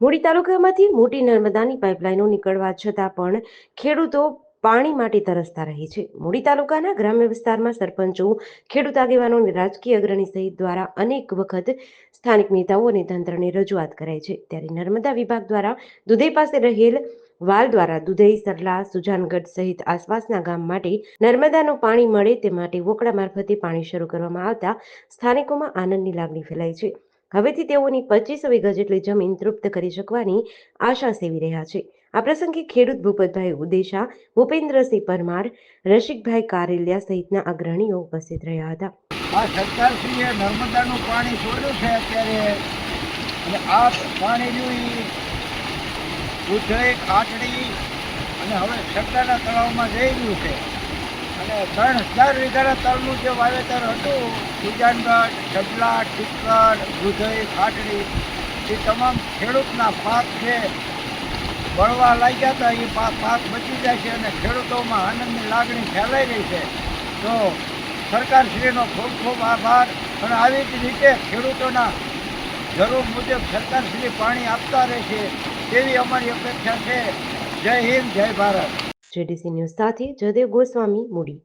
મૂડી તાલુકામાંથી મોટી નર્મદાની પાઇપલાઇનો નીકળવા છતાં પણ ખેડૂતો પાણી માટે તરસતા રહે છે. મૂડી તાલુકાના ગ્રામ્ય વિસ્તારમાં સરપંચો, ખેડૂત આગેવાનો રાજકીય અગ્રણી સહિત દ્વારા અનેક વખત સ્થાનિક નેતાઓ અને તંત્રને રજૂઆત કરાઈ છે. ત્યારે નર્મદા વિભાગ દ્વારા દુધઈ પાસે રહેલ વાલ દ્વારા દુધઈ, સરલા, સુજાનગઢ સહિત આસપાસના ગામ માટે નર્મદાનું પાણી મળે તે માટે વોકડા મારફતે પાણી શરૂ કરવામાં આવતા સ્થાનિકોમાં આનંદની લાગણી ફેલાઈ છે. હવેથી તેઓની પચીસ વીઘા જેટલી જમીન તૃપ્ત કરી શકવાની આશા સેવી રહ્યા છે. આ પ્રસંગે ખેડૂત ભૂપતભાઈ ઉદેશા, ભૂપેન્દ્રસિંહ પરમાર, રસિકભાઈ કારેલિયા સહિતના અગ્રણીઓ ઉપસ્થિત રહ્યા હતા. આ સરકારશ્રીએ નર્મદાનું પાણી છોડ્યું છે અત્યારે. અને આ પાણી જોઈ ઉધઈ ખાટડી અને હવે સરકારના તળાવમાં જઈ રહ્યું છે. અને ત્રણ હજાર વીઘાના તળનું જે વાવેતર હતું સુજાનગઢ ઢબલા ટીકર દુધઈ ખાટડી, એ તમામ ખેડૂતના પાક છે. બળવા લાગ્યા હતા, એ પાક પાક બચી જાય છે અને ખેડૂતોમાં આનંદની લાગણી ફેલાઈ રહી છે. તો સરકારશ્રીનો ખૂબ ખૂબ આભાર. અને આવી જ રીતે ખેડૂતોના જરૂર મુજબ સરકારશ્રી પાણી આપતા રહેશે તેવી અમારી અપેક્ષા છે. જય હિન્દ, જય ભારત. જેડીસી ન્યૂઝ સાથે જયદેવ ગોસ્વામી, મૂડી.